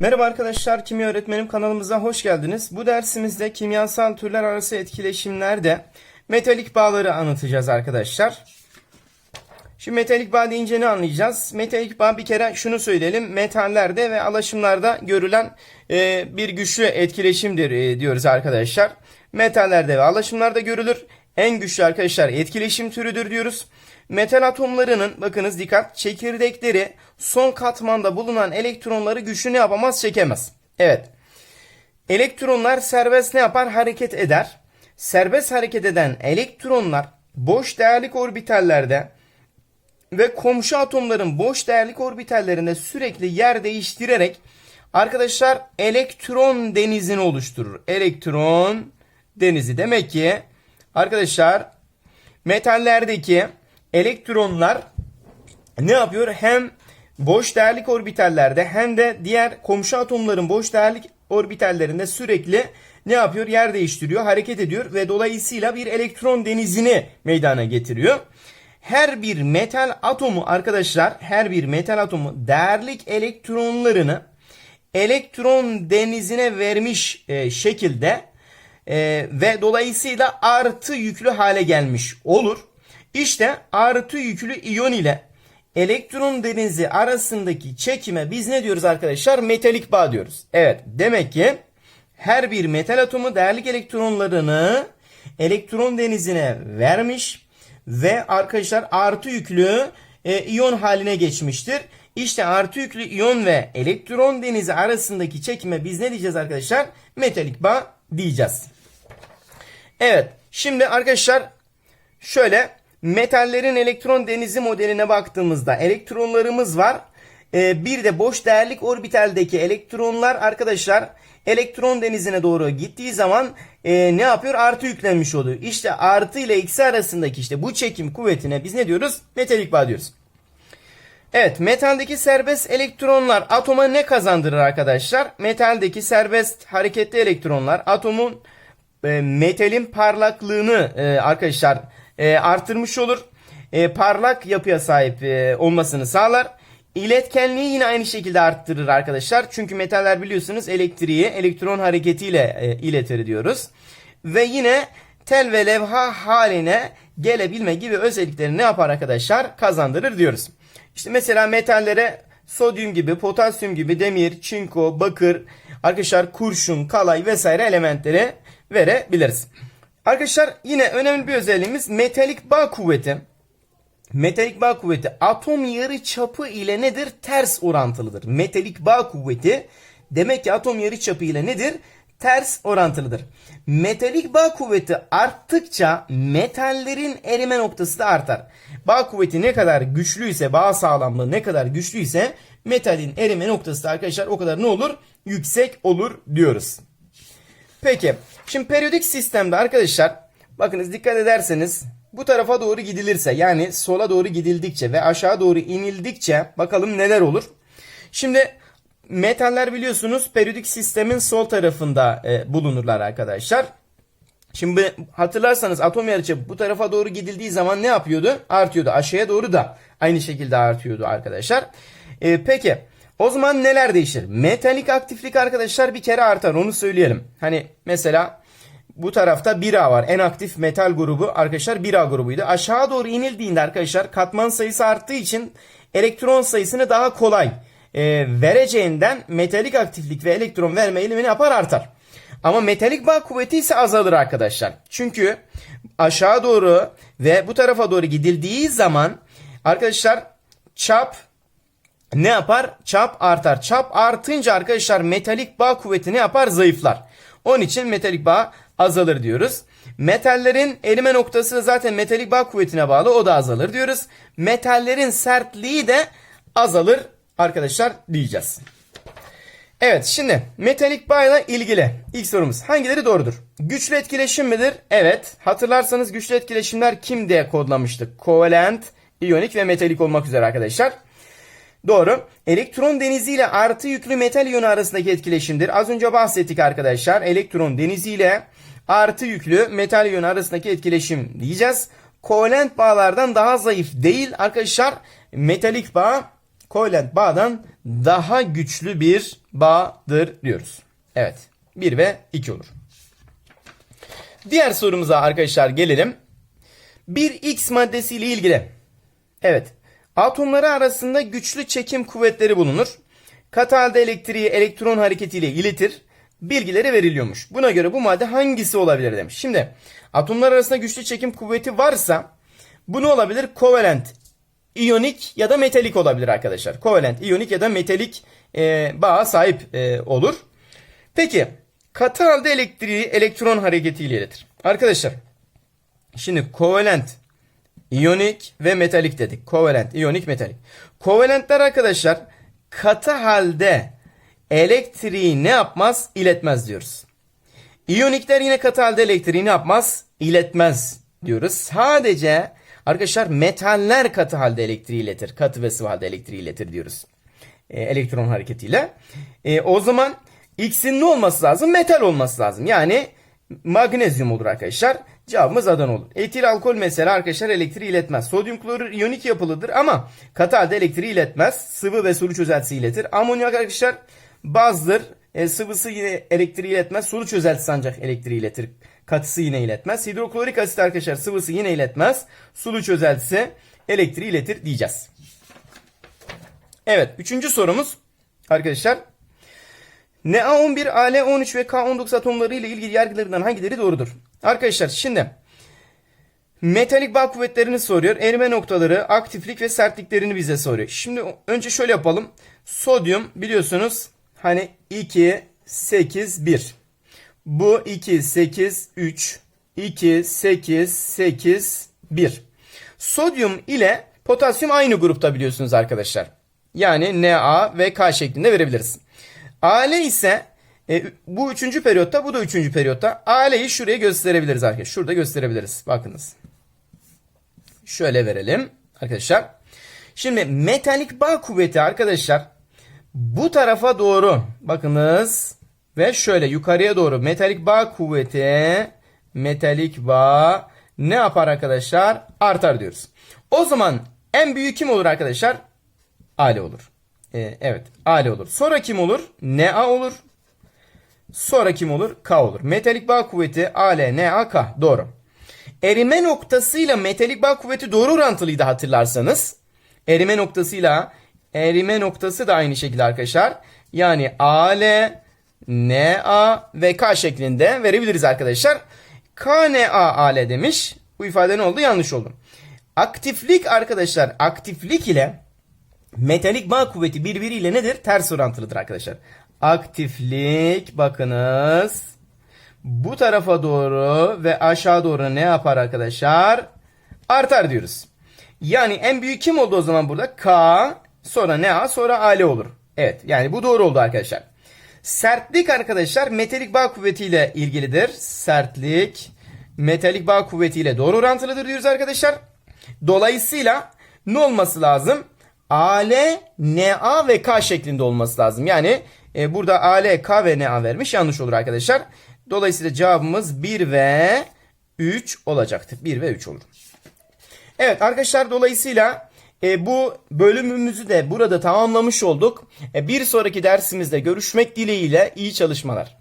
Merhaba arkadaşlar, Kimya Öğretmenim kanalımıza hoş geldiniz. Bu dersimizde kimyasal türler arası etkileşimlerde metalik bağları anlatacağız arkadaşlar. Şimdi metalik bağ deyince ne anlayacağız? Metalik bağ bir kere şunu söyleyelim. Metallerde ve alaşımlarda görülen e, bir güçlü etkileşimdir e, diyoruz arkadaşlar. Metallerde ve alaşımlarda görülür. En güçlü arkadaşlar etkileşim türüdür diyoruz. Metal atomlarının bakınız dikkat çekirdekleri son katmanda bulunan elektronları güçlü ne yapamaz çekemez. Evet. Elektronlar serbest ne yapar? Hareket eder. Serbest hareket eden elektronlar boş değerlik orbitallerde ve komşu atomların boş değerlik orbitallerinde sürekli yer değiştirerek arkadaşlar elektron denizini oluşturur. Elektron denizi demek ki arkadaşlar metallerdeki elektronlar ne yapıyor? Hem boş değerlik orbitallerde hem de diğer komşu atomların boş değerlik orbitallerinde sürekli ne yapıyor? Yer değiştiriyor, hareket ediyor ve dolayısıyla bir elektron denizini meydana getiriyor. Her bir metal atomu arkadaşlar, her bir metal atomu değerlik elektronlarını elektron denizine vermiş e, şekilde e, ve dolayısıyla artı yüklü hale gelmiş olur. İşte artı yüklü iyon ile elektron denizi arasındaki çekime biz ne diyoruz arkadaşlar? Metalik bağ diyoruz. Evet demek ki her bir metal atomu değerlik elektronlarını elektron denizine vermiş ve arkadaşlar artı yüklü e, iyon haline geçmiştir. İşte artı yüklü iyon ve elektron denizi arasındaki çekime biz ne diyeceğiz arkadaşlar? Metalik bağ diyeceğiz. Evet şimdi arkadaşlar şöyle metallerin elektron denizi modeline baktığımızda elektronlarımız var. Ee, bir de boş değerlik orbitaldeki elektronlar arkadaşlar elektron denizine doğru gittiği zaman e, ne yapıyor? Artı yüklenmiş oluyor. İşte artı ile eksi arasındaki işte bu çekim kuvvetine biz ne diyoruz? Metalik bağ diyoruz. Evet metaldeki serbest elektronlar atoma ne kazandırır arkadaşlar? Metaldeki serbest hareketli elektronlar atomun e, metalin parlaklığını e, arkadaşlar e, artırmış olur. E, parlak yapıya sahip e, olmasını sağlar. İletkenliği yine aynı şekilde arttırır arkadaşlar. Çünkü metaller biliyorsunuz elektriği elektron hareketiyle e, iletir diyoruz. Ve yine tel ve levha haline gelebilme gibi özellikleri ne yapar arkadaşlar? Kazandırır diyoruz. İşte mesela metallere sodyum gibi, potasyum gibi demir, çinko, bakır, arkadaşlar kurşun, kalay vesaire elementleri verebiliriz. Arkadaşlar yine önemli bir özelliğimiz metalik bağ kuvveti. Metalik bağ kuvveti atom yarı çapı ile nedir? Ters orantılıdır. Metalik bağ kuvveti demek ki atom yarı çapı ile nedir? Ters orantılıdır. Metalik bağ kuvveti arttıkça metallerin erime noktası da artar. Bağ kuvveti ne kadar güçlüyse, bağ sağlamlığı ne kadar güçlüyse metalin erime noktası da arkadaşlar o kadar ne olur? Yüksek olur diyoruz. Peki. Şimdi periyodik sistemde arkadaşlar bakınız dikkat ederseniz bu tarafa doğru gidilirse yani sola doğru gidildikçe ve aşağı doğru inildikçe bakalım neler olur. Şimdi metaller biliyorsunuz periyodik sistemin sol tarafında e, bulunurlar arkadaşlar. Şimdi hatırlarsanız atom yarıçapı bu tarafa doğru gidildiği zaman ne yapıyordu? Artıyordu. Aşağıya doğru da aynı şekilde artıyordu arkadaşlar. E, peki o zaman neler değişir? Metalik aktiflik arkadaşlar bir kere artar onu söyleyelim. Hani mesela bu tarafta 1A var. En aktif metal grubu arkadaşlar 1A grubuydu. Aşağı doğru inildiğinde arkadaşlar katman sayısı arttığı için elektron sayısını daha kolay e, vereceğinden metalik aktiflik ve elektron verme eğilimi ne yapar artar. Ama metalik bağ kuvveti ise azalır arkadaşlar. Çünkü aşağı doğru ve bu tarafa doğru gidildiği zaman arkadaşlar çap ne yapar? Çap artar. Çap artınca arkadaşlar metalik bağ kuvveti ne yapar? Zayıflar. Onun için metalik bağ azalır diyoruz. Metallerin erime noktası zaten metalik bağ kuvvetine bağlı. O da azalır diyoruz. Metallerin sertliği de azalır arkadaşlar diyeceğiz. Evet şimdi metalik bağla ilgili ilk sorumuz hangileri doğrudur? Güçlü etkileşim midir? Evet. Hatırlarsanız güçlü etkileşimler kim diye kodlamıştık? Kovalent, iyonik ve metalik olmak üzere arkadaşlar. Doğru. Elektron denizi ile artı yüklü metal iyonu arasındaki etkileşimdir. Az önce bahsettik arkadaşlar. Elektron denizi ile artı yüklü metal iyonu arasındaki etkileşim diyeceğiz. Kovalent bağlardan daha zayıf değil arkadaşlar. Metalik bağ kovalent bağdan daha güçlü bir bağdır diyoruz. Evet. 1 ve 2 olur. Diğer sorumuza arkadaşlar gelelim. Bir X maddesiyle ilgili. Evet. Atomları arasında güçlü çekim kuvvetleri bulunur. Katı halde elektriği elektron hareketiyle iletir. Bilgileri veriliyormuş. Buna göre bu madde hangisi olabilir demiş. Şimdi atomlar arasında güçlü çekim kuvveti varsa bu ne olabilir? Kovalent, iyonik ya da metalik olabilir arkadaşlar. Kovalent, iyonik ya da metalik e, bağa sahip e, olur. Peki katı halde elektriği elektron hareketiyle iletir. Arkadaşlar şimdi kovalent, iyonik ve metalik dedik. Kovalent, iyonik, metalik. Kovalentler arkadaşlar katı halde elektriği ne yapmaz? İletmez diyoruz. İyonikler yine katı halde elektriği ne yapmaz? İletmez diyoruz. Sadece arkadaşlar metaller katı halde elektriği iletir. Katı ve sıvı halde elektriği iletir diyoruz. E, elektron hareketiyle. E, o zaman X'in ne olması lazım? Metal olması lazım. Yani magnezyum olur arkadaşlar. Cevabımız Adana olur. Etil alkol mesela arkadaşlar elektriği iletmez. Sodyum klorür iyonik yapılıdır ama katı elektriği iletmez. Sıvı ve sulu çözeltisi iletir. Amonyak arkadaşlar bazdır. E, sıvısı yine elektriği iletmez. Sulu çözeltisi ancak elektriği iletir. Katısı yine iletmez. Hidroklorik asit arkadaşlar sıvısı yine iletmez. Sulu çözeltisi elektriği iletir diyeceğiz. Evet. Üçüncü sorumuz arkadaşlar. Na11, Al13 ve K19 atomları ile ilgili yargılarından hangileri doğrudur? Arkadaşlar şimdi metalik bağ kuvvetlerini soruyor. Erime noktaları, aktiflik ve sertliklerini bize soruyor. Şimdi önce şöyle yapalım. Sodyum biliyorsunuz hani 2, 8, 1. Bu 2, 8, 3, 2, 8, 8, 1. Sodyum ile potasyum aynı grupta biliyorsunuz arkadaşlar. Yani Na ve K şeklinde verebiliriz. Ale ise e, bu üçüncü periyotta bu da üçüncü periyotta. Ale'yi şuraya gösterebiliriz arkadaşlar. Şurada gösterebiliriz. Bakınız. Şöyle verelim arkadaşlar. Şimdi metalik bağ kuvveti arkadaşlar bu tarafa doğru bakınız ve şöyle yukarıya doğru metalik bağ kuvveti metalik bağ ne yapar arkadaşlar? Artar diyoruz. O zaman en büyük kim olur arkadaşlar? Ale olur. Ee, evet Ale olur. Sonra kim olur? Na olur. Sonra kim olur? K olur. Metalik bağ kuvveti Ale, Na, K. Doğru. Erime noktasıyla metalik bağ kuvveti doğru orantılıydı hatırlarsanız. Erime noktasıyla erime noktası da aynı şekilde arkadaşlar. Yani Ale, Na ve K şeklinde verebiliriz arkadaşlar. K, Na, Ale demiş. Bu ifade ne oldu? Yanlış oldu. Aktiflik arkadaşlar aktiflik ile metalik bağ kuvveti birbiriyle nedir? Ters orantılıdır arkadaşlar. Aktiflik bakınız bu tarafa doğru ve aşağı doğru ne yapar arkadaşlar? Artar diyoruz. Yani en büyük kim oldu o zaman burada? K sonra ne A sonra Ale olur. Evet yani bu doğru oldu arkadaşlar. Sertlik arkadaşlar metalik bağ kuvvetiyle ilgilidir. Sertlik metalik bağ kuvvetiyle doğru orantılıdır diyoruz arkadaşlar. Dolayısıyla ne olması lazım? AL, NA ve K şeklinde olması lazım. Yani e, burada AL, K ve NA vermiş. Yanlış olur arkadaşlar. Dolayısıyla cevabımız 1 ve 3 olacaktır. 1 ve 3 olur. Evet arkadaşlar dolayısıyla e, bu bölümümüzü de burada tamamlamış olduk. E, bir sonraki dersimizde görüşmek dileğiyle iyi çalışmalar.